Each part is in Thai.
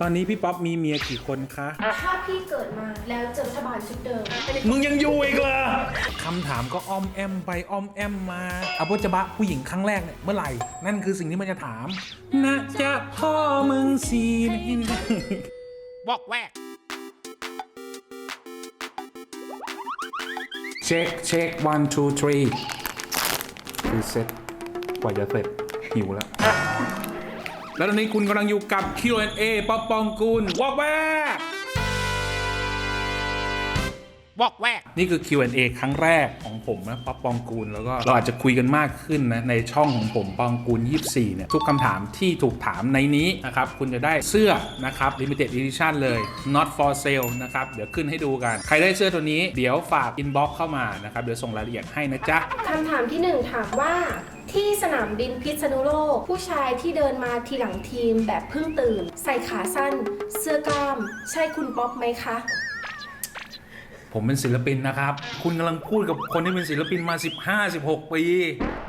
ตอนนี้พี่ป๊อปมีเมียกี่คนคะ ถ้าพี่เกิดมาแล้วเจอรัฐบาลชุดเดิมเป็นมึงยังอยู่อีกเหรอคำถามก็อ้อมแอมไปอ้อมแอมมาอาโบจะบะผู้หญิงครั้งแรกเนี่ยเมื่อไหร่ นั่นคือสิ่งที่มันจะถามนะจะพ่อมึงสีนะบอกแวกเช็คเช็ค one two three คือเซ็ตกว่าจะเสร็จหิวแล้ว และตอนนี้คุณกำลังอยู่กับ Q&A ป๊อปปองกุลวอกแวก บอกแวก นี่คือ Q&A ครั้งแรกของผมนะป๊อปปองกูลแล้วก็เราอาจจะคุยกันมากขึ้นนะ ในช่องของผมปองกูล 24 เนี่ย ทุกคำถามที่ถูกถามในนี้นะครับ คุณจะได้เสื้อนะครับ Limited Edition เลย not for sale นะครับ เดี๋ยวขึ้นให้ดูกัน ใครได้เสื้อตัวนี้เดี๋ยวฝาก inbox เข้ามานะครับ เดี๋ยวส่งรายละเอียดให้นะจ๊ะคำถามที่หนึ่งถามว่าที่สนามบินพิษณุโลก ผู้ชายที่เดินมาทีหลังทีมแบบเพิ่งตื่น ใส่ขาสั้น เสื้อกล้าม ใช่คุณป๊อปไหมคะ ผมเป็นศิลปินนะครับ คุณกำลังพูดกับคนที่เป็นศิลปินมา 15-16 ปี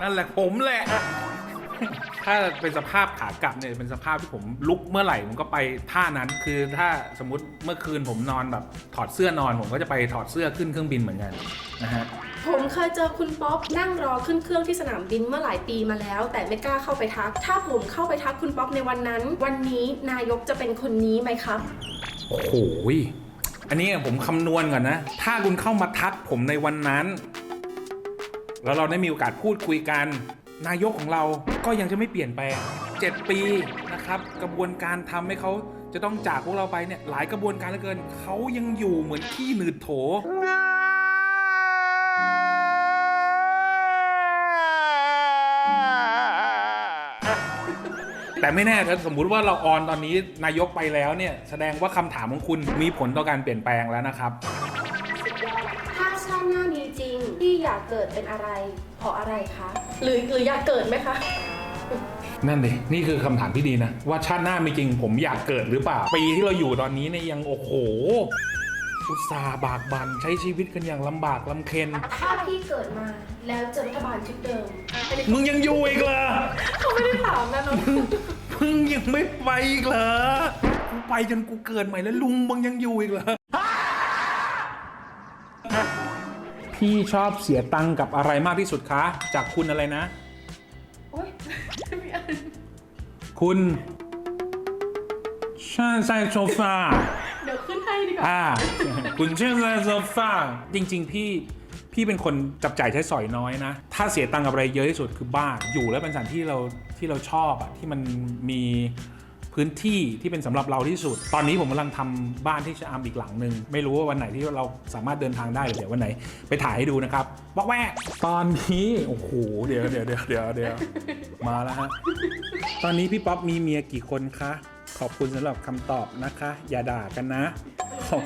นั่นแหละผมแหละ ถ้าเป็นสภาพขากลับเนี่ยเป็นสภาพที่ผมลุกเมื่อไหร่ผมก็ไปท่านั้นคือถ้าสมมติเมื่อคืนผมนอนแบบถอดเสื้อนอนผมก็จะไปถอดเสื้อขึ้นเครื่องบินเหมือนกันนะฮะผมเคยเจอคุณป๊อปนั่งรอขึ้นเครื่องที่สนามบินเมื่อหลายปีมาแล้ว แต่ไม่กล้าเข้าไปทัก ถ้าผมเข้าไปทักคุณป๊อปในวันนั้น วันนี้นายกจะเป็นคนนี้ไหมครับ โอ้โหย อันนี้ผมคำนวณก่อนนะ ถ้าคุณเข้ามาทักผมในวันนั้น แล้วเราได้มีโอกาสพูดคุยกัน นายกของเราก็ยังจะไม่เปลี่ยนแปลง7ปีนะครับ กระบวนการทำให้เขาจะต้องจากพวกเราไปเนี่ยหลายกระบวนการเหลือเกิน เขายังอยู่เหมือนขี้หนืดโถ แต่ไม่แน่ถ้าสมมุติว่าเราออนตอนนี้นายกไปแล้วเนี่ย แสดงว่าคำถามของคุณมีผลต่อการเปลี่ยนแปลงแล้วนะครับ ถ้าชาติหน้ามีจริงที่อยากเกิดเป็นอะไรเพราะอะไรคะ หรือหรืออยากเกิดไหมคะ นั่นดินี่คือคำถามที่ดีนะ ว่าชาติหน้ามีจริงผมอยากเกิดหรือเปล่า ปีที่เราอยู่ตอนนี้เนี่ยยังโอ้โห อุตสาห์บากบันใช้ชีวิตกันอย่างลำบากลำเค็ญถ้าพี่เกิดมาแล้วเจอรัฐบาลชุดเดิมอันนี้มึงยังอยู่อีกเหรอเขาไม่ได้ถามนะน้องมึงยังไม่ไปอีกเหรอกูไปจนกูเกิดใหม่แล้วลุงมึงยังอยู่อีกเหรอพี่ชอบเสียตังค์กับอะไรมากที่สุดคะ จากคุณอะไรนะ โอ๊ยไม่อ่านคุณชาไซโซฟาเดี๋ยวขึ้นให้ดีกว่า อ่า คุณเชื่อไซโซฟาจริง ๆ พี่พี่เป็นคนจับจ่ายใช้สอยน้อยนะ ถ้าเสียตังค์กับอะไรเยอะที่สุดคือบ้าน อยู่แล้วเป็นสถานที่เราที่เราชอบอะที่มันมีพื้นที่ที่เป็นสำหรับเราที่สุด ตอนนี้ผมกำลังทำบ้านที่ชะอำอีกหลังหนึ่งไม่รู้ว่าวันไหนที่เราสามารถเดินทางได้เดี๋ยววันไหน ไปถ่ายให้ดูนะครับบอกแวกตอนนี้โอ้โหเดี๋ยวเดี๋ยวเดี๋ยวเดี๋ยวเดี๋ยวมาแล้วฮะตอนนี้พี่ป๊อปมีเมียกี่คนคะขอบคุณสำหรับคำตอบนะคะ อย่าด่ากันนะ ขอบ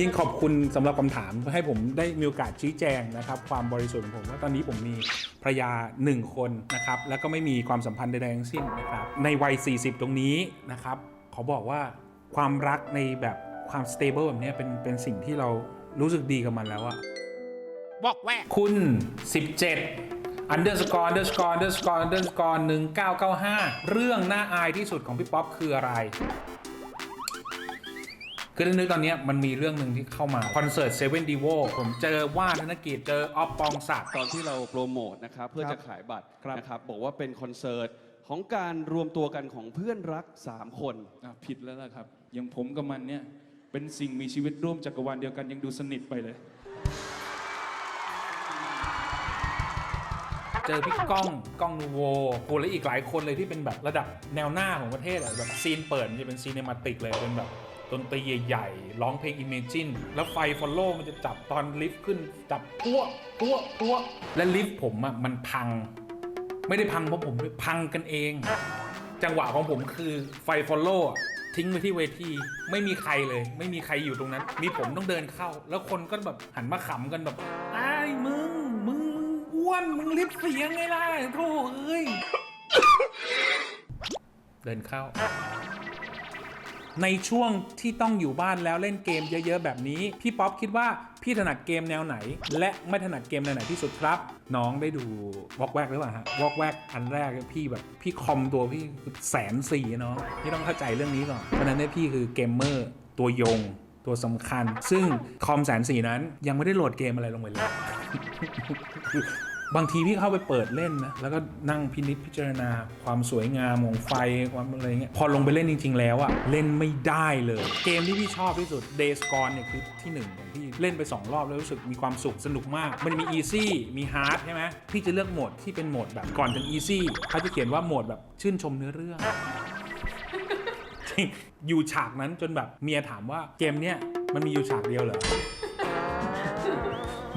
ยิ่งขอบคุณสำหรับคำถามให้ผมได้มีโอกาสชี้แจงนะครับ ความบริสุทธิ์ของผมว่าตอนนี้ผมมีภรรยาหนึ่งคนนะครับ แล้วก็ไม่มีความสัมพันธ์ใดๆทั้งสิ้นนะครับ ในวัย 40 ตรงนี้นะครับ ขอบอกว่าความรักในแบบความ stable แบบเนี้ยเป็นเป็นสิ่งที่เรารู้สึกดีกับมันแล้วอะบอกแวกคุณ 17 underscore underscore underscore underscore 1995เรื่องน่าอายที่สุดของพี่ป๊อปคืออะไร คือนึกๆตอนเนี้ยมันมีเรื่องหนึ่งที่เข้ามาคอนเสิร์ตเซเว่นดีโวผมเจอว่านธนกิจเจอออฟปองศักดิ์ตอนที่เราโปรโมทนะครับเพื่อจะขายบัตรนะครับบอกว่าเป็นคอนเสิร์ตของการรวมตัวกันของเพื่อนรัก 3 คนอะผิดแล้วล่ะครับอย่างผมกับมันเนี่ยเป็นสิ่งมีชีวิตร่วมจักรวาลเดียวกันยังดูสนิทไปเลยเจอพี่ก้องก้องนูโวโหและอีกหลายคนเลยที่เป็นแบบระดับแนวหน้าของประเทศอะแบบซีนเปิดมันจะเป็นซีน e มาติกเลยเป็นแบบ ดนตรีใหญ่ๆ ร้องเพลง Imagine แล้วไฟฟอลโล่มันจะจับตอนลิฟต์ขึ้น จับพัวพัวพัวและลิฟต์ผมอะมันพัง ไม่ได้พังเพราะผมด้วยพังกันเอง จังหวะของผมคือไฟฟอลโล่ทิ้งไปที่เวทีไม่มีใครเลย ไม่มีใครอยู่ตรงนั้น มีผมต้องเดินเข้า แล้วคนก็แบบหันมาขำกันแบบไอ้มึง มึงมึงอ้วน มึงลิฟต์เสียงไงล่ะโธ่เอ้ย เดินเข้า ในช่วงที่ต้องอยู่บ้านแล้วเล่นเกมเยอะๆแบบนี้ พี่ป๊อปคิดว่าพี่ถนัดเกมแนวไหน และไม่ถนัดเกมแนวไหนที่สุดครับ น้องได้ดูวอกแวกหรือเปล่าฮะวอกแวกอันแรกพี่แบบพี่คอมตัวพี่แสนสี่เนาะพี่ต้องเข้าใจเรื่องนี้ก่อนเพราะนั้นเนี่ยพี่คือเกมเมอร์ตัวยงตัวสำคัญ ซึ่งคอมแสนสี่นั้นยังไม่ได้โหลดเกมอะไรลงไปเลย บางทีพี่เข้าไปเปิดเล่นนะแล้วก็นั่งพินิจพิจารณา ความสวยงามของไฟความอะไรเงี้ยพอลงไปเล่นจริง ๆ แล้วอะเล่นไม่ได้เลย เกมที่พี่ชอบที่สุด Days Gone เนี่ยคือที่หนึ่งของพี่เล่นไป 2 รอบแล้วรู้สึกมีความสุขสนุกมาก มันมี Easy มี Hard ใช่ไหมพี่จะเลือกโหมดที่เป็นโหมดแบบก่อนถึง Easy เขาจะเขียนว่าโหมดแบบชื่นชมเนื้อเรื่องจริงอยู่ฉากนั้นจนแบบเมียถามว่าเกมเนี้ยมันมีอยู่ฉากเดียวเหรอ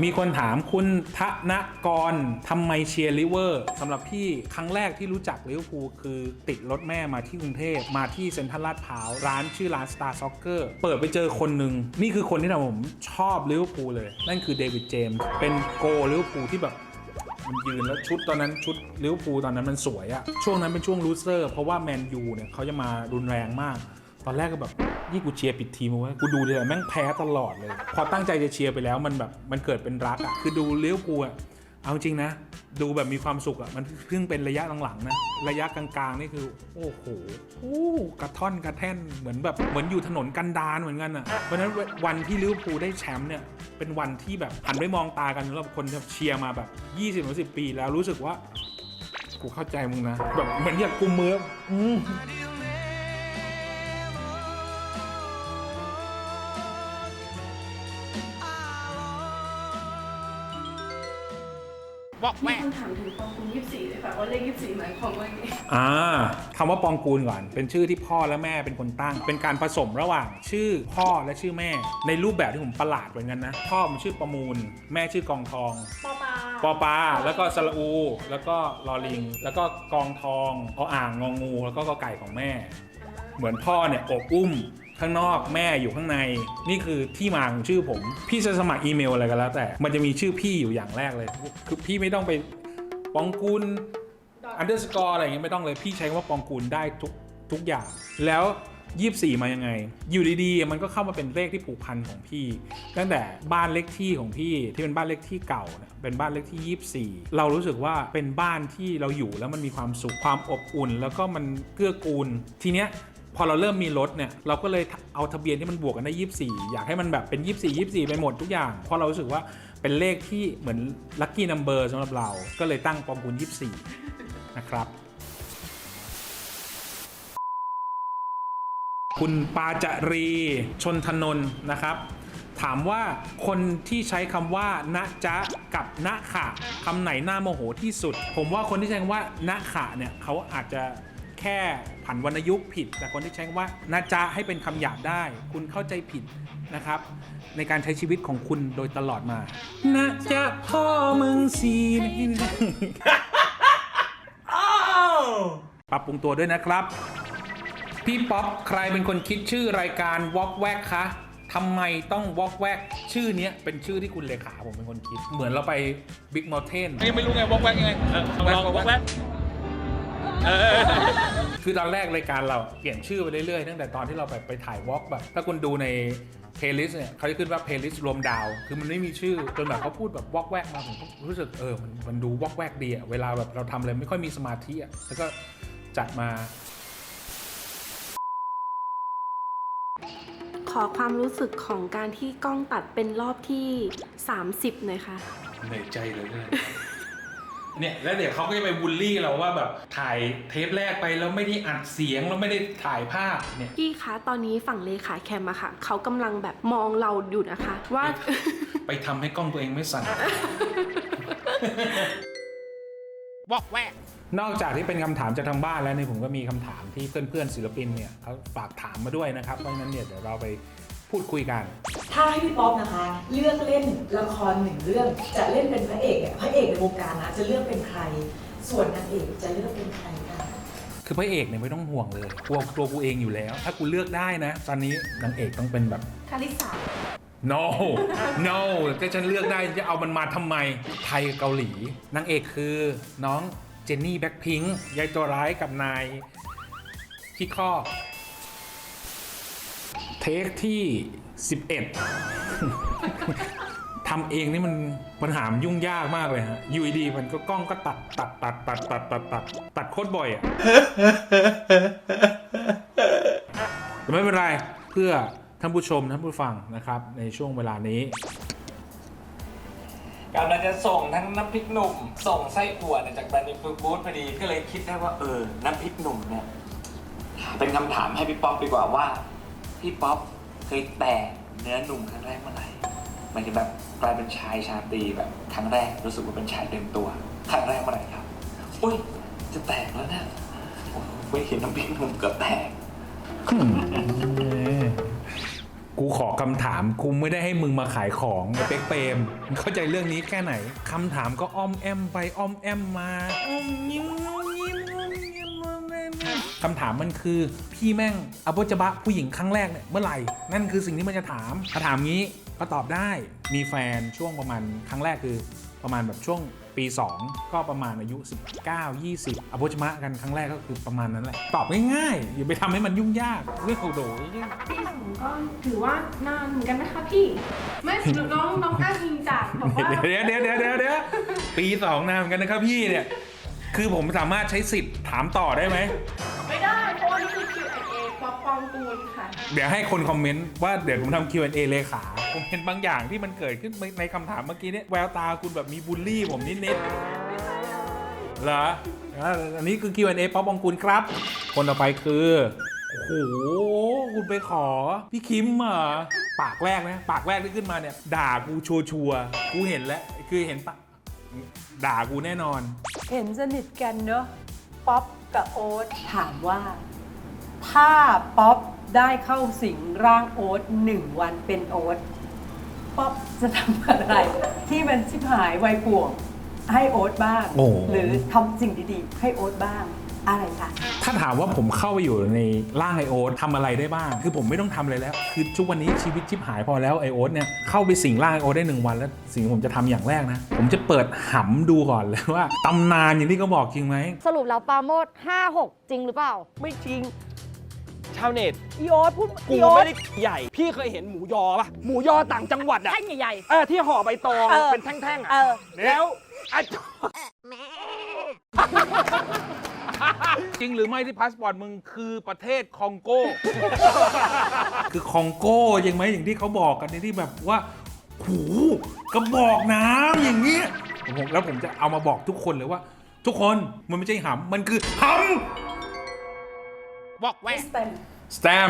มีคนถามคุณธนกรทำไมเชียร์ลิเวอร์สำหรับพี่ครั้งแรกที่รู้จักลิเวอร์พูลคือติดรถแม่มาที่กรุงเทพมาที่เซ็นทรัลลาดพร้าว ร้านชื่อร้าน Star Soccer เปิดไปเจอคนหนึ่งนี่คือคนที่ทำผมชอบลิเวอร์พูลเลย นั่นคือเดวิดเจมส์เป็นโกลิเวอร์พูลที่แบบมันยืนแล้วชุดตอนนั้นชุดลิเวอร์พูลตอนนั้นมันสวยอะช่วงนั้นเป็นช่วงลูเซอร์ เพราะว่าแมนยูเนี่ยเขาจะมารุนแรงมาก ตอนแรกก็แบบนี่กูเชียร์ปิดทีมเอาไว้กูดูเลยแม่งแพ้ตลอดเลย พอตั้งใจจะเชียร์ไปแล้วมันแบบมันเกิดเป็นรักอะคือดูเลิเวอร์พูอะเอาจริงนะ ดูแบบมีความสุขอะมันเพิ่งเป็นระยะหลังๆนะระยะกลางๆนี่คือ โอ้โหอู้กระท่อนกระแท่นเหมือนแบบเหมือนอยู่ถนนกันดารเหมือนกันอะเพราะฉะนั้นวันที่ลิเวอร์พูลได้แชมป์เนี่ยเป็นวันที่แบบหันไปมองตากันแล้วคนเชียร์มาแบบ 20-10 ปี แล้วรู้สึกว่ากูเข้าใจมึงนะแบบเหมือนอยากกุมมืออื คุณยี่สิบสี่เลยค่ะว่าเลขยี่สิบสี่หมายความว่าไงอ่าคำว่าปองกูลก่อน เป็นชื่อที่พ่อและแม่เป็นคนตั้ง เป็นการผสมระหว่างชื่อพ่อและชื่อแม่ ในรูปแบบที่ผมประหลาดเหมือนกันนะ พ่อมันชื่อประมูล แม่ชื่อกองทอง ปอปาปอปาแล้วก็สระอู แล้วก็ลอลิง แล้วก็กองทองออ่างงองู แล้วก็กอไก่ของแม่ เหมือนพ่อเนี่ยอบอุ้มข้างนอกแม่อยู่ข้างใน นี่คือที่มาของชื่อผม พี่จะสมัครอีเมลอะไรก็แล้วแต่ มันจะมีชื่อพี่อยู่อย่างแรกเลย คือพี่ไม่ต้องไป ปองกุลอันเดอร์สกอร์อะไรอย่างเงี้ยไม่ต้องเลยพี่ใช้คำว่าปองกูลได้ทุกทุกอย่าง แล้ว 24 มายังไง อยู่ดีๆ มันก็เข้ามาเป็นเลขที่ผูกพันของพี่ ตั้งแต่บ้านเลขที่ของพี่ที่เป็นบ้านเลขที่เก่าเนี่ยเป็นบ้านเลขที่ 24 เรารู้สึกว่าเป็นบ้านที่เราอยู่แล้วมันมีความสุขความอบอุ่น แล้วก็มันเกื้อกูล ทีเนี้ยพอเราเริ่มมีรถเนี่ยเราก็เลยเอาทะเบียนที่มันบวกกันได้ 24 อยากให้มันแบบเป็น 24 24 ไปหมดทุกอย่าง เพราะเรารู้สึกว่า เป็นเลขที่เหมือนลัคกี้นัมเบอร์สำหรับเรา ก็เลยตั้งปองกูล24 นะครับ คุณปาจารีชนทนน์นะครับ ถามว่าคนที่ใช้คำว่าณจ๊ะกับณขะคำไหนน่าโมโหที่สุด ผมว่าคนที่ใช้คำว่าณขะเนี่ยเขาอาจจะแค่ผันวรรณยุกต์ผิด แต่คนที่ใช้คำว่าณจ๊ะให้เป็นคำหยาบได้ คุณเข้าใจผิด นะครับ ในการใช้ชีวิตของคุณโดยตลอดมาณจ๊ะพ่อมึงสีปรับปรุงตัวด้วยนะครับ พี่ป๊อปใครเป็นคนคิดชื่อรายการวอกแวกคะทำไมต้องวอกแวกชื่อเนี้ยเป็นชื่อที่คุณเลขาผมเป็นคนคิด เหมือนเราไปบิ๊กมอ t เทนยังไม่รู้ไงวอกแวกยังไงเออลองวอกแวกเออคือตอนแรกรายการเราเปลี่ยนชื่อไปเรื่อยๆตั้งแต่ตอนที่เราไปไปถ่ายวอล์กแบบถ้าคุณดูใน เพลย์ลิสต์เนี่ยเขาจะขึ้นว่าเพลย์ลิสต์รวมดาว คือมันไม่มีชื่อ จนแบบเขาพูดแบบวอกแวกมาผมก็รู้สึกเออมันมันดูวอกแวกดีอะเวลาแบบเราทำอะไรไม่ค่อยมีสมาธิอะแล้วก็จัดมา ขอความรู้สึกของการที่กล้องตัดเป็นรอบที่ 30หน่อยค่ะ เหนื่อยใจเหลยเนี่ย แล้วเดี๋ยวเขาก็จะไปบูลลี่เราว่าแบบถ่ายเทปแรกไปแล้วไม่ได้อัดเสียงแล้วไม่ได้ถ่ายภาพเนี่ย พี่คะตอนนี้ฝั่งเลขาแคมอะค่ะเขากำลังแบบมองเราอยู่นะคะ ว่า ไปทำให้กล้องตัวเองไม่สั่นบอกแวก นอกจากที่เป็นคำถามจากทางบ้านแล้วเนี่ยผมก็มีคำถามที่เพื่อนๆศิลปินเนี่ยเขาฝากถามมาด้วยนะครับเพราะฉะนั้นเนี่ยเดี๋ยวเราไป พูดคุยกัน ถ้าให้พี่ป๊อปนะคะ เลือกเล่นละครหนึ่งเรื่อง จะเล่นเป็นพระเอกเนี่ยพระเอกในวงการนะจะเลือกเป็นใคร ส่วนนางเอกจะเลือกเป็นใครคะคือพระเอกเนี่ยไม่ต้องห่วงเลยกลัวตัวกูเองอยู่แล้ว ถ้ากูเลือกได้นะ ตอนนี้นางเอกต้องเป็นแบบ คาริสา no no ถ้าฉันเลือกได้จะเอามันมาทำไม ไทยกับเกาหลี นางเอกคือน้องเจนนี่แบ็คพิงค์ยายตัวร้ายกับนาย ที่ข้อ เทคที่ 11 ทำเองนี่มันปัญหามยุ่งยากมากเลยฮะอยู่ดีมันก็กล้องก็ตัดตัดตัดตัดตัดตัดตัดตัดโคตรบ่อยอะแต่ไม่เป็นไรเพื่อท่านผู้ชมท่านผู้ฟังนะครับ ในช่วงเวลานี้กำลังจะส่งทั้งน้ำพริกหนุ่ม ส่งไส้อั่วเนี่ยจากแบรนด์ฟูดฟู้ดพอดีก็เลยคิดได้ว่าเออน้ำพริกหนุ่มเนี่ยเป็นคำถามให้พี่ป๊อปดีกว่าว่า พี่ป๊อปเคยแตะเนื้อหนุ่มครั้งแรกเมื่อไหร่หมันจะแบบกลายเป็นชายชาตรีแบบครั้งแรกรู้สึกว่าเป็นชายเต็มตัวครั้งแรกเมื่อไหร่ครับอุ้ยจะแตกแล้วเนี่ยโอ้โหไม่เห็นน้ำพริกหนุ่มเกือบแตกกูขอคำถามกูไม่ได้ให้มึงมาขายของไอ้เป๊กเปรมมึงเข้าใจเรื่องนี้แค่ไหนคำถามก็อ้อมแอมไปอ้อมแอมมาอ้อมยิ้ม คำถามมันคือพี่แม่งอโบจบะผู้หญิงครั้งแรกเนี่ยเมื่อไหร่ นั่นคือสิ่งที่มันจะถามถ้าถามงี้ก็ตอบได้มีแฟนช่วงประมาณครั้งแรกคือประมาณแบบช่วงปี 2 ก็ประมาณอายุ 19 20อโบจมะกันครั้งแรกก็คือประมาณนั้นแหละ ตอบง่ายๆ อย่าไปทำให้มันยุ่งยากเรื่องโคโดพี่ผมก็ถือว่านานเหมือนกันนะคะพี่ ไม่น้องน้องอ้างอิงจากบอกว่าเดี๋ยวเดี๋ยวเดี๋ยวเดี๋ยวปีสองนานเหมือนกันนะครับพี่เนี่ย คือผมสามารถใช้สิทธิ์ถามต่อได้ไหม ไม่ได้ เพราะว่านี่คือ Q&A ป๊อปปองกูลค่ะ เดี๋ยวให้คนคอมเมนต์ว่าเดี๋ยวผมทำ Q&A เลขา ผมเห็นบางอย่างที่มันเกิดขึ้นในคำถามเมื่อกี้เนี่ยแววตาคุณแบบมีบูลลี่ผมนิดๆเหรออะอันนี้คือ Q&A ป๊อปบองกุลครับ คนต่อไปคือ โอ้โห คุณไปขอ พี่คิมเหรอปากแรกนะ ปากแรกที่ขึ้นมาเนี่ย ด่ากูชัวชัวร์ๆกูเห็นแล้ว คือเห็นปะ ด่ากูแน่นอน เห็นสนิทกันเนอะป๊อปกับโอ๊ตถามว่า ถ้าป๊อปได้เข้าสิงร่างโอ๊ตหนึ่งวันเป็นโอ๊ตป๊อปจะทำอะไร ที่มันชิบหายไวายป่วงให้โอ๊ตบ้าง โอ้ หรือทำสิ่งดีๆ ให้โอ๊ตบ้าง อะไรคะถ้าถามว่าผมเข้าไปอยู่ในร่างไอโอ๊ตทำอะไรได้บ้าง คือผมไม่ต้องทำอะไรแล้ว คือทุกวันนี้ชีวิตชิบหายพอแล้วไอโอ๊ตเนี่ยเข้าไปสิงร่างไอโอ๊ตได้หนึ่งวัน แล้วสิ่งที่ผมจะทำอย่างแรกนะ ผมจะเปิดหำดูก่อนเลยว่าตำนานอย่างที่เขาบอกจริงไหม สรุปแล้วปราโมด56 จริงหรือเปล่า ไม่จริง ชาวเน็ตอีโอ๊ตพูดกูอีโอ๊ตไม่ได้ใหญ่ พี่เคยเห็นหมูยอปะหมูยอต่างจังหวัดอะแท่งใหญ่ เออที่ห่อใบตองเออ เป็นแท่งๆๆอะเออ แล้วอะจริ งหรือไม่ที่พาสปอร์ตมึงคือประเทศคองโก คือคองโกจริงไหมอย่างที่เขาบอกกันในที่แบบว่าหูกระบอกน้ำอย่างเงี้ยผมแล้วผมจะเอามาบอกทุกคนเลยว่า ทุกคนมันไม่ใช่หำมันคือหบอกแวกสเต็มำสแตม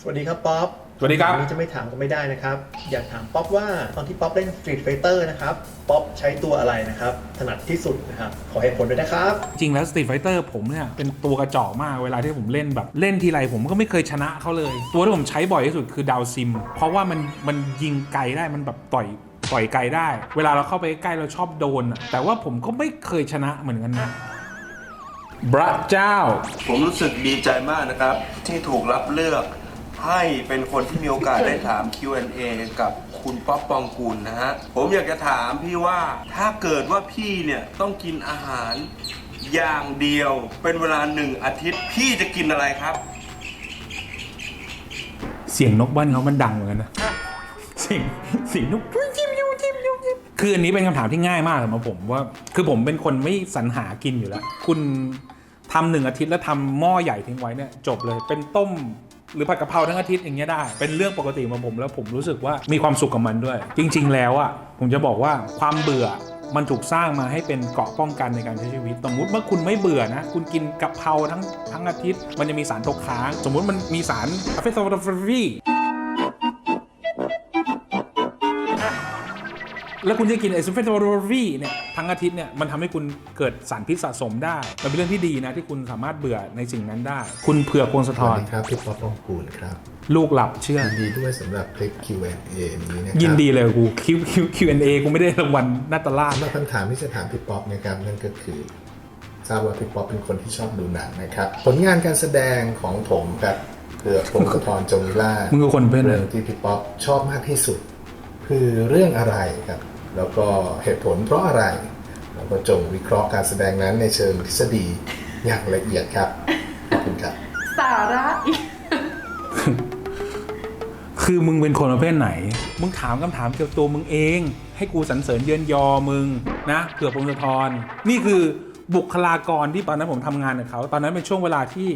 สวัสดีครับ ป๊อป สวัสดีครับนนี้จะไม่ถามก็ไม่ได้นะครับ อยากถามป๊อปว่าตอนที่ป๊อปเล่น Street Fighter นะครับ ป๊อปใช้ตัวอะไรนะครับ ถนัดที่สุดนะครับ ขอเหตุผลด้วยนะครับ จริงแล้ว Street Fighter ผมเนี่ยเป็นตัวกระจอกมากเวลาที่ผมเล่นแบบเล่นทีไรผมก็ไม่เคยชนะเขาเลย ตัวที่ผมใช้บ่อยที่สุดคือดาวซิม เพราะว่ามันมันยิงไกลได้มันแบบต่อยต่อยไกลได้ เวลาเราเข้าไปใกล้เราชอบโดนอะแต่ว่าผมก็ไม่เคยชนะเหมือนกันนะพระเจ้า ผมรู้สึกดีใจมากนะครับ ที่ถูกรับเลือก ให้เป็นคนที่มีโอกาสได้ถาม Q&A กับคุณป๊อปปองกูลนะฮะ ผมอยากจะถามพี่ว่าถ้าเกิดว่าพี่เนี่ยต้องกินอาหารอย่างเดียวเป็นเวลาหนึ่งอาทิตย์ พี่จะกินอะไรครับ เสียงนกบ้านเขามันดังเหมือนกันนะเสียงเสียงนกจิ้มยูจิ้มยูจิ้มคืออันนี้เป็นคำถามที่ง่ายมากสำหรับผมว่า คือผมเป็นคนไม่สรรหากินอยู่แล้ว คุณทำหนึ่งอาทิตย์แล้วทำหม้อใหญ่ทิ้งไว้เนี่ยจบเลยเป็นต้ม หรือผัดกะเพราทั้งอาทิตย์อย่างเงี้ยได้ เป็นเรื่องปกติของผมแล้วผมรู้สึกว่ามีความสุขกับมันด้วย จริง ๆ แล้วอะผมจะบอกว่าความเบื่อมันถูกสร้างมาให้เป็นเกราะป้องกันในการใช้ชีวิต สมมติว่าคุณไม่เบื่อนะ คุณกินกะเพราทั้งทั้งอาทิตย์ มันจะมีสารตกค้าง สมมุติมันมีสารอะเฟสโซฟรี แล้วคุณจะกินไอซูเฟโตโรวีเนี่ยทั้งอาทิตย์เนี่ยมันทำให้คุณเกิดสารพิษสะสมได้มันเป็นเรื่องที่ดีนะที่คุณสามารถเบื่อในสิ่งนั้นได้ คุณเผือกพงศธสวัสรดีครับพี่ป๊อปปองกูลครับลูกหลับเชื่อยินดีด้วยสำหรับคลิป Q&A นี้นะครับยินดีเลยกูคิวคิว Q&A กูไม่ได้รางวัลนาตาลาดสำหรับคำถามที่จะถามพี่ป๊อปนะครับนั่นก็คือทราบว่าพี่ป๊อปเป็นคนที่ชอบดูหนังนะครับ ผลงานการแสดงของผมกับเผือกพงศธรจงวิล่าชมึงคือคนเป็นเรื่องที่พี่ป๊อปชอบมากที่สุด คือเรื่องอะไรครับ แล้วก็เหตุผลเพราะอะไร แล้วก็จงวิเคราะห์การแสดงนั้นในเชิงทฤษฎีอย่างละเอียดครับขอบคุณครับ สาระอีกคือมึงเป็นคนประเภทไหน มึงถามคำถามเกี่ยวกับตัวมึงเอง ให้กูสรรเสริญเยินยอมึงนะเผื่อพงศธรนี่คือบุคลากรที่ตอนนั้นผมทำงานกับเขา ตอนนั้นเป็นช่วงเวลาที่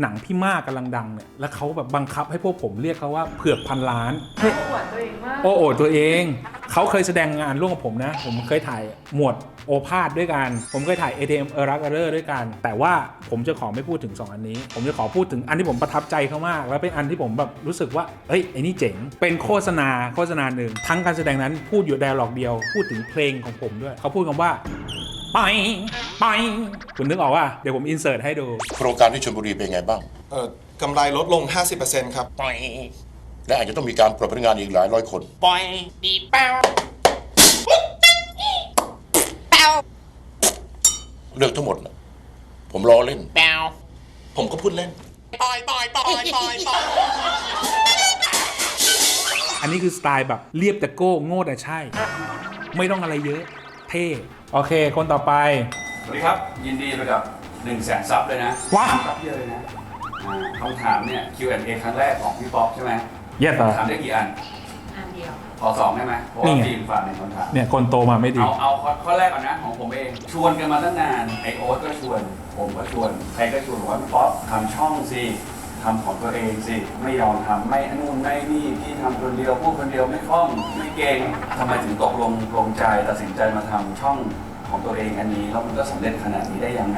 หนังพี่มากกำลังดังเนี่ยแล้วเขาแบบบังคับให้พวกผมเรียกเขาว่าเผือกพันล้านโอ้โอตัวเอง เขาเคยแสดงงานร่วมกับผมนะ ผมเคยถ่ายหมวดโอภาสด้วยกัน ผมเคยถ่าย ATM เอรักเออร์ด้วยกัน แต่ว่าผมจะขอไม่พูดถึง 2 อันนี้ ผมจะขอพูดถึงอันที่ผมประทับใจเขามาก แล้วเป็นอันที่ผมแบบรู้สึกว่าเอ้ยไอ้นี่เจ๋ง เป็นโฆษณาโฆษณาหนึ่ง ทั้งการแสดงนั้นพูดอยู่ไดร์ล็อกเดียว พูดถึงเพลงของผมด้วย เขาพูดคำว่า ไปไปคุณนึกออกว่าเดี๋ยวผมอินเสิร์ตให้ดู โครงการที่ชลบุรีเป็นไงบ้าง เอ่อกำไรลดลง 50%ครับ ปล่อยและอาจจะต้องมีการปรับพนักงานอีกหลายร้อยคน ปล่อยดีเป้าเป้าเรื่องทั้งหมดน่ะผมล้อเล่น เป้าผมก็พูดเล่น ปล่อยปล่อยปล่อยปล่อยปล่อยอันนี้คือสไตล์แบบเรียบแต่โก้โง่แต่ใช่ ไม่ต้องอะไรเยอะ เท่โอเค คนต่อไป สวัสดีครับ ยินดีไปกับ1นึ่งแสนซับเลยนะว้าวซับเยอะเลยนะอ่าคำถามเนี่ย Q&A ครั้งแรกของพี่ป๊อปใช่ไหมเยี่ยมต่อถามได้กี่อัน อันเดียว ขอสองได้ไหมเพราะนี่ว่าไง จีนฝากในคำถาม เนี่ยคนโตมาไม่ดี เอาเอาข้อข้อแรกก่อนนะของผมเอง ชวนกันมาตั้งนานไอโอ๊ตก็ชวน ผมก็ชวน ใครก็ชวนบอกว่าพี่ป๊อปทำช่องสิ ทำของตัวเองสิ ไม่ยอมทำไม่นู่นไม่นี่พี่ทำคนเดียวพูดคนเดียวไม่คล่องไม่เก่งทำไมถึงตกลงลงใจตัดสินใจมาทำช่องของตัวเองอันนี้แล้วมันก็สำเร็จขนาดนี้ได้ยังไง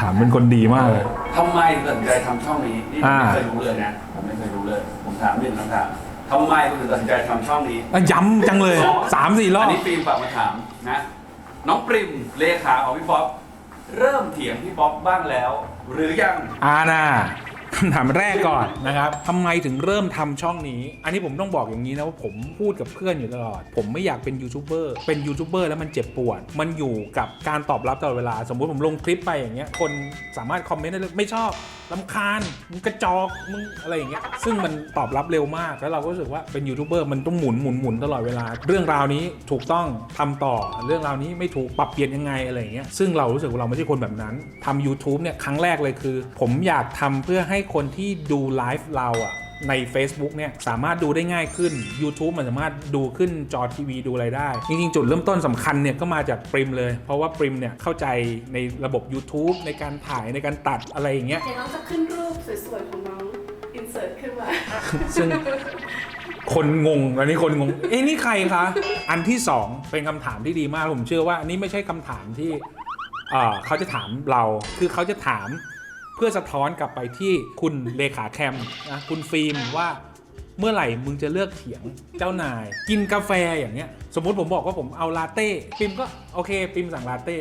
ถามเป็นคนดีมากเลยทำไมถึงตัดสินใจทำช่องนี้นี่ผมไม่เคยรู้เลยนะผมไม่เคยรู้เลย ผมถามหนึ่งคำถามทำไมคุณถึงตัดสินใจทำช่องนี้อะย้ำจังเลยสามสี่รอบอันนี้ฟิล์มฝากมาถามนะน้องปริมเลขาของพี่ป๊อปเริ่มเถียงพี่ป๊อปบ้างแล้ว หรือยังอาน่า คำถามแรกก่อนนะครับทำไมถึงเริ่มทำช่องนี้ อันนี้ผมต้องบอกอย่างนี้นะว่าผมพูดกับเพื่อนอยู่ตลอด ผมไม่อยากเป็นยูทูบเบอร์เป็นยูทูบเบอร์แล้วมันเจ็บปวด มันอยู่กับการตอบรับตลอดเวลา สมมุติผมลงคลิปไปอย่างเงี้ย คนสามารถคอมเมนต์ได้เลยไม่ชอบลำคาญมึงกระจอกมึงอะไรอย่างเงี้ย ซึ่งมันตอบรับเร็วมาก แล้วเราก็รู้สึกว่าเป็นยูทูบเบอร์มันต้องหมุนหมุนหมุนตลอดเวลา เรื่องราวนี้ถูกต้องทำต่อ เรื่องราวนี้ไม่ถูกปรับเปลี่ยนยังไงอะไรอย่างเงี้ย ซึ่งเรารู้สึกว่าเราไม่ใช่คนแบบนั้นทำ YouTube เนี่ยครั้งแรกเลยคือ ผมอยากทำเพื่อให้คนที่ดูไลฟ์เราอะใน Facebook เนี่ยสามารถดูได้ง่ายขึ้น YouTube มันสามารถดูขึ้นจอทีวีดูอะไรได้ จริง ๆ จุดเริ่มต้นสำคัญเนี่ยก็มาจากปริมเลย เพราะว่าปริมเนี่ยเข้าใจในระบบ YouTube ในการถ่ายในการตัดอะไรอย่างเงี้ย เดี๋ยวน้องจะขึ้นรูปสวยๆของน้อง อินเสิร์ตขึ้นมา ซึ่งคนงงอันนี้คนงง เอ้นี่ใครคะ อันที่สองเป็นคำถามที่ดีมาก ผมเชื่อว่าอันนี้ไม่ใช่คำถามที่เอ่อเขาจะถามเรา คือเขาจะถาม เพื่อสะท้อนกลับไปที่คุณเลขาแคมนะคุณฟิล์มว่าเมื่อไหร่มึงจะเลือกเถียงเจ้านาย กินกาแฟอย่างเงี้ย สมมุติผมบอกว่าผมเอาลาเต้ปิมก็โอเค ปิมสั่งลาเต้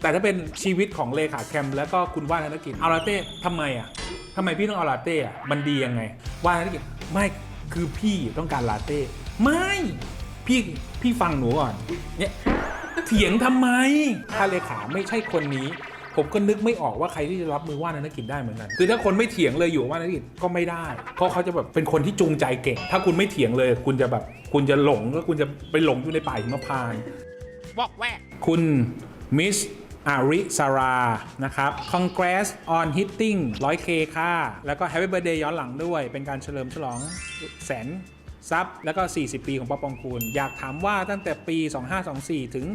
แต่ถ้าเป็นชีวิตของเลขาแคม แล้วก็คุณว่านธนกิจเอาลาเต้ทำไมอะทำไมพี่ต้องเอาลาเต้อะมันดียังไง ว่านธนกิจไม่คือพี่ต้องการลาเต้ไม่พี่พี่ฟังหนูก่อนเนี่ยเถียงทำไมถ้าเลขาไม่ใช่คนนี้ ผมก็นึกไม่ออกว่าใครที่จะรับมือว่านธนกิจได้เหมือนกันคือถ้าคนไม่เถียงเลยอยู่กับว่านธนกิจก็ไม่ได้ เพราะเขาจะแบบเป็นคนที่จูงใจเก่ง ถ้าคุณไม่เถียงเลย คุณจะแบบคุณจะหลงแล้วคุณจะไปหลงอยู่ในป่าหิมพานต์บอกแวกคุณมิสอาริสารานะครับ Congrats on hitting 100k ค่ะ แล้วก็ Happy Birthday ย้อนหลังด้วย เป็นการเฉลิมฉลองแสน ซับแล้วก็ 40 ปีของป๊อปปองกูลอยากถามว่าตั้งแต่ปี 2524 ถึง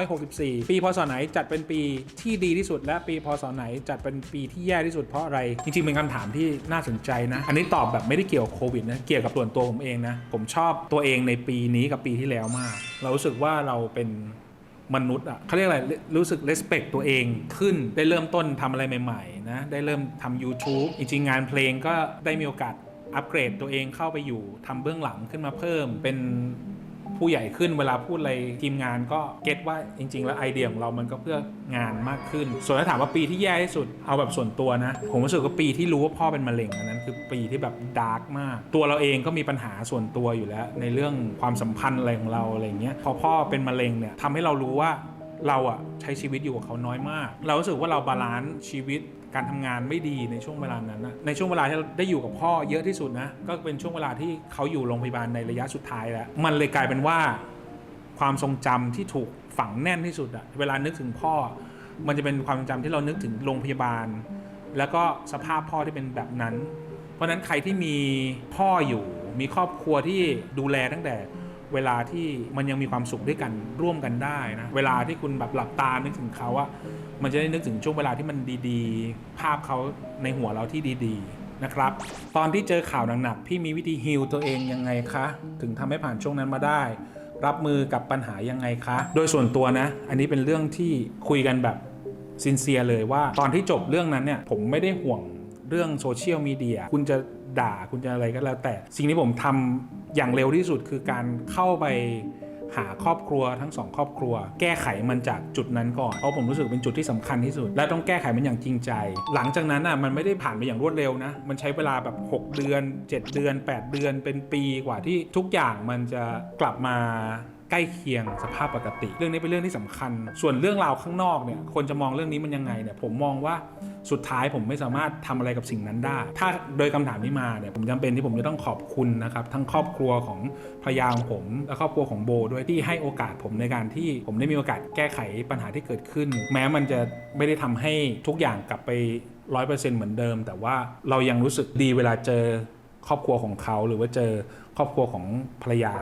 2564 ปีพศไหนจัดเป็นปีที่ดีที่สุด และปีพศไหนจัดเป็นปีที่แย่ที่สุดเพราะอะไร จริงๆเป็นคำถามที่น่าสนใจนะ อันนี้ตอบแบบไม่ได้เกี่ยวกับโควิดนะเกี่ยวกับส่วนตัวผมเองนะ ผมชอบตัวเองในปีนี้กับปีที่แล้วมาก เรารู้สึกว่าเราเป็นมนุษย์อะเขาเรียกอะไร รู้สึก respect ตัวเองขึ้นได้เริ่มต้นทำอะไรใหม่ ๆ นะ ได้เริ่มทำ YouTube จริงๆ งานเพลงก็ได้มีโอกาส อัปเกรดตัวเองเข้าไปอยู่ทำเบื้องหลังขึ้นมาเพิ่ม เป็นผู้ใหญ่ขึ้นเวลาพูดอะไรทีมงานก็เก็ตว่าจริง ๆ แล้วไอเดียของเรามันก็เพื่องานมากขึ้น ส่วนถ้าถามว่าปีที่แย่ที่สุดเอาแบบส่วนตัวนะ ผมรู้สึกว่าปีที่รู้ว่าพ่อเป็นมะเร็งอันนั้นคือปีที่แบบดาร์กมาก ตัวเราเองก็มีปัญหาส่วนตัวอยู่แล้ว ในเรื่องความสัมพันธ์อะไรของเราอะไรเงี้ยพอพ่อเป็นมะเร็งเนี่ยทำให้เรารู้ว่าเราอะใช้ชีวิตอยู่กับเขาน้อยมาก เรารู้สึกว่าเราบาลานซ์ชีวิต การทำงานไม่ดีในช่วงเวลานั้นนะในช่วงเวลาที่ได้อยู่กับพ่อเยอะที่สุดนะก็เป็นช่วงเวลาที่เขาอยู่โรงพยาบาลในระยะสุดท้ายแล้วมันเลยกลายเป็นว่าความทรงจำที่ถูกฝังแน่นที่สุดอะเวลานึกถึงพ่อ มันจะเป็นความทรงจำที่เรานึกถึงโรงพยาบาล แล้วก็สภาพพ่อที่เป็นแบบนั้น เพราะฉะนั้นใครที่มีพ่ออยู่ มีครอบครัวที่ดูแลตั้งแต่เวลาที่มันยังมีความสุขด้วยกันร่วมกันได้นะ เวลาที่คุณแบบหลับตานึกถึงเขาอะ มันจะได้นึกถึงช่วงเวลาที่มันดีๆ ภาพเขาในหัวเราที่ดีๆนะครับ ตอนที่เจอข่าวหนักๆพี่มีวิธีฮิลตัวเองยังไงคะ ถึงทำให้ผ่านช่วงนั้นมาได้ รับมือกับปัญหายังไงคะ โดยส่วนตัวนะ อันนี้เป็นเรื่องที่คุยกันแบบซินเซียเลยว่า ตอนที่จบเรื่องนั้นเนี่ยผมไม่ได้ห่วงเรื่องโซเชียลมีเดียคุณจะด่าคุณจะอะไรก็แล้วแต่ สิ่งที่ผมทำอย่างเร็วที่สุดคือการเข้าไป หาครอบครัวทั้งสองครอบครัว แก้ไขมันจากจุดนั้นก่อนเพราะผมรู้สึกเป็นจุดที่สำคัญที่สุด และต้องแก้ไขมันอย่างจริงใจ หลังจากนั้นอะมันไม่ได้ผ่านไปอย่างรวดเร็วนะ มันใช้เวลาแบบ 6 เดือน 7 เดือน 8 เดือนเป็นปีกว่าที่ทุกอย่างมันจะกลับมาใกล้เคียงสภาพปกติ เรื่องนี้เป็นเรื่องที่สำคัญ ส่วนเรื่องราวข้างนอกเนี่ยคนจะมองเรื่องนี้มันยังไงเนี่ยผมมองว่า สุดท้ายผมไม่สามารถทำอะไรกับสิ่งนั้นได้ ถ้าโดยคำถามนี้มาเนี่ยผมจำเป็นที่ผมจะต้องขอบคุณนะครับทั้งครอบครัวของภรรยาของผม และครอบครัวของโบด้วยที่ให้โอกาสผมในการที่ผมได้มีโอกาสแก้ไขปัญหาที่เกิดขึ้น แม้มันจะไม่ได้ทำให้ทุกอย่างกลับไปร้อยเปอร์เซ็นต์เหมือนเดิม แต่ว่าเรายังรู้สึกดีเวลาเจอครอบครัวของเขาหรือว่าเจอครอบครัวของภรรยา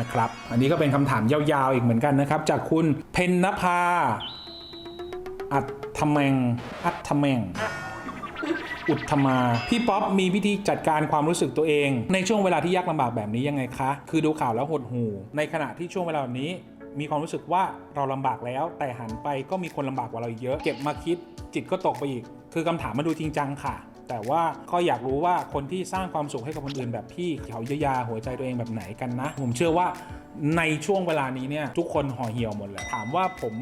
นะครับ อันนี้ก็เป็นคำถามยาวๆอีกเหมือนกันนะครับ จากคุณเพนนภาอัต ทแมง อัตทแมง อุทมา พี่ป๊อปมีวิธีจัดการความรู้สึกตัวเอง ในช่วงเวลาที่ยากลำบากแบบนี้ยังไงคะ คือดูข่าวแล้วหดหู่ ในขณะที่ช่วงเวลาแบบนี้ มีความรู้สึกว่าเราลำบากแล้ว แต่หันไปก็มีคนลำบากกว่าเราอีกเยอะ เก็บมาคิด จิตก็ตกไปอีก คือคำถามมาดูจริงจังค่ะแต่ว่าก็อยากรู้ว่าคนที่สร้างความสุขให้กับคนอื่นแบบพี่เขาเยียวยาหัวใจตัวเองแบบไหนกันนะ ผมเชื่อว่าในช่วงเวลานี้เนี่ยทุกคนห่อเหี่ยวหมดแหละถามว่าผม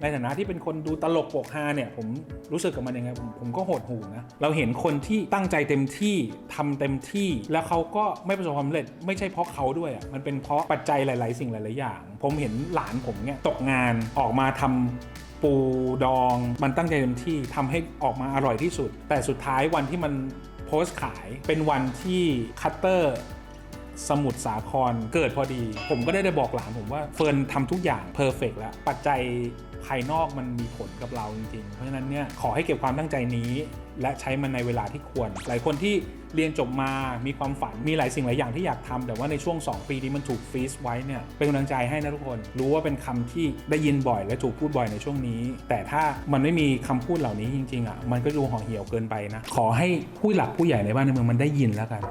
ในฐานะที่เป็นคนดูตลกโปกฮาเนี่ยผมรู้สึกกับมันยังไงผมผมก็โหดหูนะเราเห็นคนที่ตั้งใจเต็มที่ทำเต็มที่ แล้วเขาก็ไม่ประสบความสำเร็จ ไม่ใช่เพราะเขาด้วยอะมันเป็นเพราะปัจจัยหลาย ๆ สิ่งหลาย ๆ อย่าง ผมเห็นหลานผมเนี่ยตกงานออกมาทำปูดองมันตั้งใจเต็มที่ทำให้ออกมาอร่อยที่สุด แต่สุดท้ายวันที่มันโพสต์ขายเป็นวันที่คัตเตอร์ สมุทรสาครเกิดพอดี ผมก็ได้ได้บอกหลานผมว่าเฟิร์นทำทุกอย่างเพอร์เฟกแล้ว ปัจจัยภายนอกมันมีผลกับเราจริงๆ เพราะฉะนั้นเนี่ยขอให้เก็บความตั้งใจนี้ และใช้มันในเวลาที่ควร หลายคนที่เรียนจบมามีความฝันมีหลายสิ่งหลายอย่างที่อยากทำแต่ว่าในช่วง 2 ปีนี้มันถูกฟรีซไว้เนี่ยเป็นกำลังใจให้นะทุกคน รู้ว่าเป็นคำที่ได้ยินบ่อยและถูกพูดบ่อยในช่วงนี้ แต่ถ้ามันไม่มีคำพูดเหล่านี้จริงๆอะมันก็ดูห่อเหี่ยวเกินไปนะขอให้ผู้หลักผู้ใหญ่ในบ้านในเมืองมันได้ยินแล้วกัน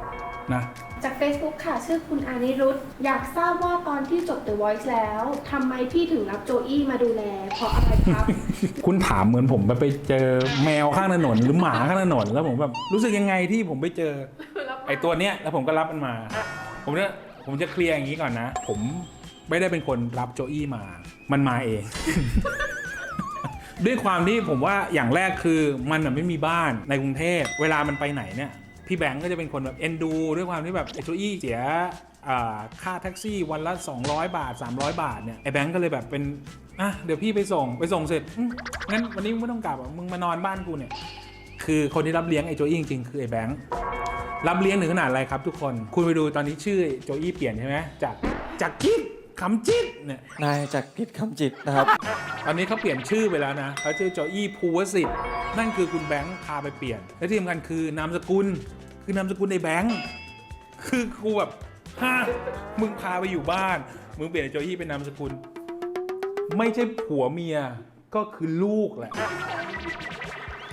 นะ จาก Facebook ค่ะ ชื่อคุณอานิรุธอยากทราบว่าตอนที่จบ The Voice แล้วทำไมพี่ถึงรับโจอี้มาดูแล เพราะอะไรครับ คุณถามเหมือนผมไปเจอแมวข้างถนนหรือหมาข้างถนน แล้วผมแบบรู้สึกยังไงที่ผมไปเจอ ไอ้ตัวเนี้ยแล้วผมก็รับมันมา ผมเนี่ยผมจะเคลียร์อย่างนี้ก่อนนะ ผมไม่ได้เป็นคนรับโจอี้มา มันมาเอง ด้วยความที่ผมว่าอย่างแรกคือมันน่ะไม่มีบ้านในกรุงเทพเวลามันไปไหนเนี่ย พี่แบงก์ก็จะเป็นคนแบบเอ็นดูด้วยความที่แบบไอ้โจอี้เสียค่าแท็กซี่วันละ 200 บาท 300 บาทเนี่ยไอ้แบงก์ก็เลยแบบเป็นอะเดี๋ยวพี่ไปส่งไปส่งเสร็จงั้นวันนี้ไม่ต้องกลับมึงมานอนบ้านกูเนี่ยคือคนที่รับเลี้ยงไอ้โจอี้จริงๆคือไอ้แบงค์รับเลี้ยงถึงขนาดอะไรครับทุกคน คุณไปดูตอนนี้ชื่อโจอี้เปลี่ยนใช่ไหมจากจากจิ๊ด คำจิ๊ดเนี่ยนายจากพิษคำจิตนะครับ ตอนนี้เขาเปลี่ยนชื่อไปแล้วนะเขาชื่อโจอี้ภูวสิทธิ์นั่นคือคุณแบงค์พาไปเปลี่ยน และที่สำคัญคือนามสกุล คือนามสกุลในแบงค์คือกูแบบฮะมึงพาไปอยู่บ้าน มึงเปลี่ยนไอ้โจอี้เป็นนามสกุล ไม่ใช่ผัวเมียก็คือลูกแหละ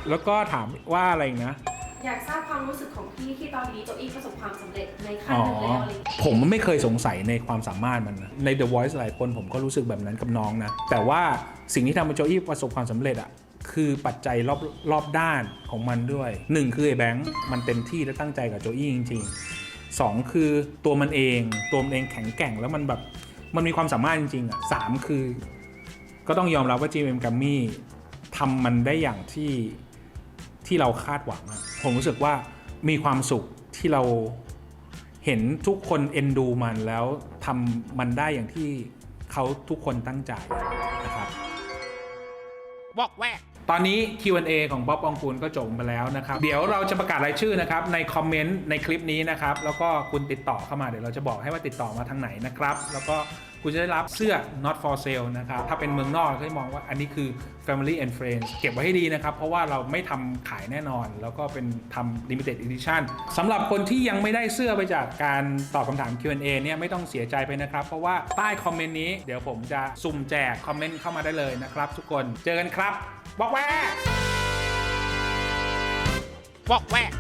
แล้วก็ถามว่าอะไรอีกนะ อยากทราบความรู้สึกของพี่ที่ตอนนี้โจอี้ประสบความสำเร็จในขั้นอ๋อหนึ่งแล้วอะไรอย่างเงี้ยผมไม่เคยสงสัยในความสามารถมันนะใน The Voice หลายคนผมก็รู้สึกแบบนั้นกับน้องนะ แต่ว่าสิ่งที่ทำให้โจอี้ประสบความสำเร็จอะคือปัจจัยรอบรอบด้านของมันด้วยหนึ่งคือไอ้แบงค์มันเต็มที่และตั้งใจกับโจอี้จริงๆสองคือตัวมันเองตัวมันเองแข็งแกร่งแล้วมันแบบมันมีความสามารถจริงๆอะสามคือ ก็ต้องยอมรับว่า GMM g r a m m y ทำมันได้อย่างที่ที่เราคาดหวังอะ ผมรู้สึกว่ามีความสุขที่เราเห็นทุกคนเอ็นดูมันแล้วทำมันได้อย่างที่เขาทุกคนตั้งใจนะครับบอกแวกตอนนี้ Q&A ของบ๊อบปองกูลก็จบไปแล้วนะครับ เดี๋ยวเราจะประกาศรายชื่อนะครับ ในคอมเมนต์ในคลิปนี้นะครับ แล้วก็คุณติดต่อเข้ามาเดี๋ยวเราจะบอกให้ว่าติดต่อมาทางไหนนะครับ แล้วก็คุณจะได้รับเสื้อ not for sale นะครับ ถ้าเป็นเมืองนอกก็จะมองว่าอันนี้คือ family and friends เก็บไว้ให้ดีนะครับ เพราะว่าเราไม่ทำขายแน่นอน แล้วก็เป็นทำ limited edition สำหรับคนที่ยังไม่ได้เสื้อไปจากการตอบคำถาม Q&A เนี่ยไม่ต้องเสียใจไปนะครับ เพราะว่าใต้คอมเมนต์นี้เดี๋ยวผมจะสุ่มแจกคอมเมนต์เข้ามาได้เลยนะครับทุกคนเจอกันครับบอกแวบอกแวก